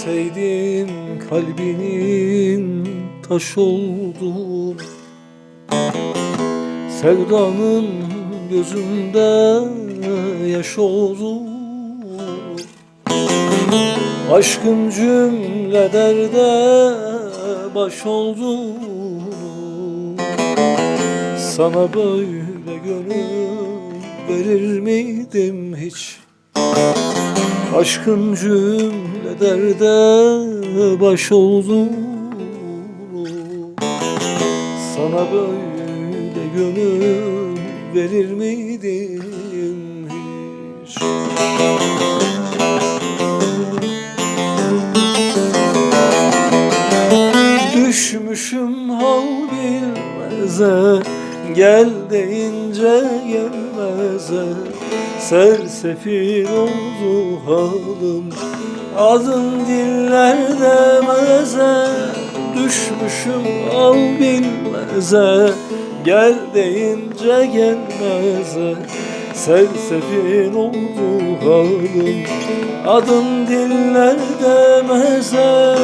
Bilseydim kalbinin taş olduğunu Sevdanın gözünde yaş oldu Aşkın cümle derde baş oldu Sana böyle gönül verir miydim hiç Aşkın cümle derde baş oldu. Sana böyle gönül verir miydim hiç? Düşmüşüm hal bilmeze Gel deyince gelmeze Sersefil oldu halim. Adın dillerde meze Düşmüşüm al bilmeze. Gel deyince gelmeze Sersefil oldu halim. Adın dillerde meze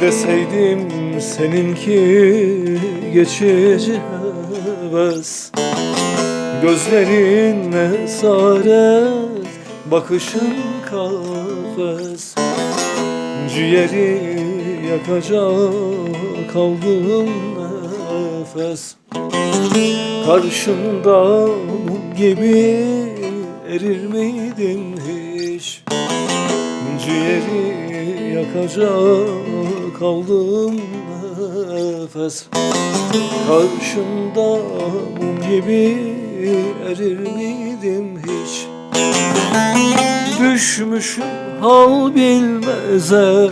Deseydim seninki geçici heves Gözlerin esaret Bakışın kafes. Ciğeri yakacak kaldığım nefes. Karşında mum gibi erir miydim hiç? Ciğeri yakacak kaldığım nefes. Karşında mum gibi erir miydim hiç? Düşmüşüm hal bilmeze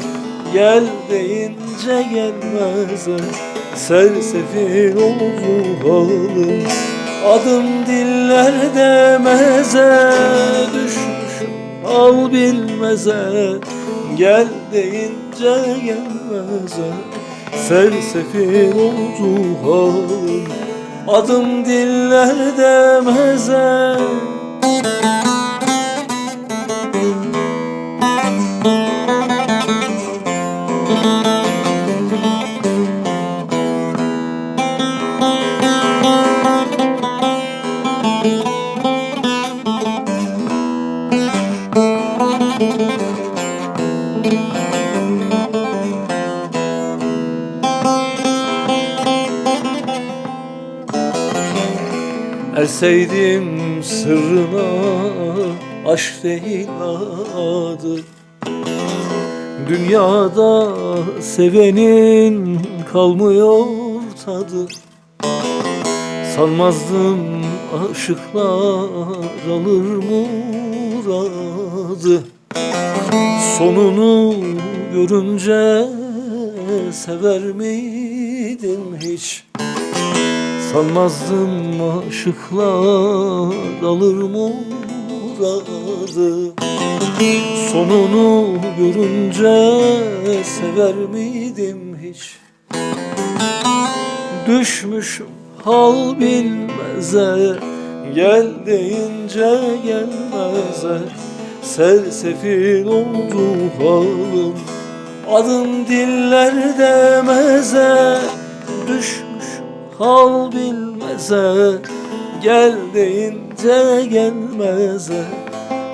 Gel deyince gelmeze Sersefil oldu halim Adım dillerde meze Düşmüşüm. Hal bilmeze Gel deyince gelmeze. Sersefil oldu halim Adım dillerde meze Erseydim sırrına aşk değil adı. Dünyada sevenin kalmıyor tadı. Sanmazdım aşıklar alır muradı Sonunu görünce sever miydim hiç Sanmazdım aşıklar alır muradı Sonunu görünce sever miydim hiç? Düşmüşüm hal bilmeze Gel deyince gelmeze. Sersefil oldu halim Adım dillerde meze Düşmüşüm hal bilmeze Gel deyince gelmeze.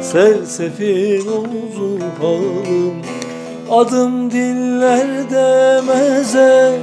Sersefil oldu halim Adım dillerde meze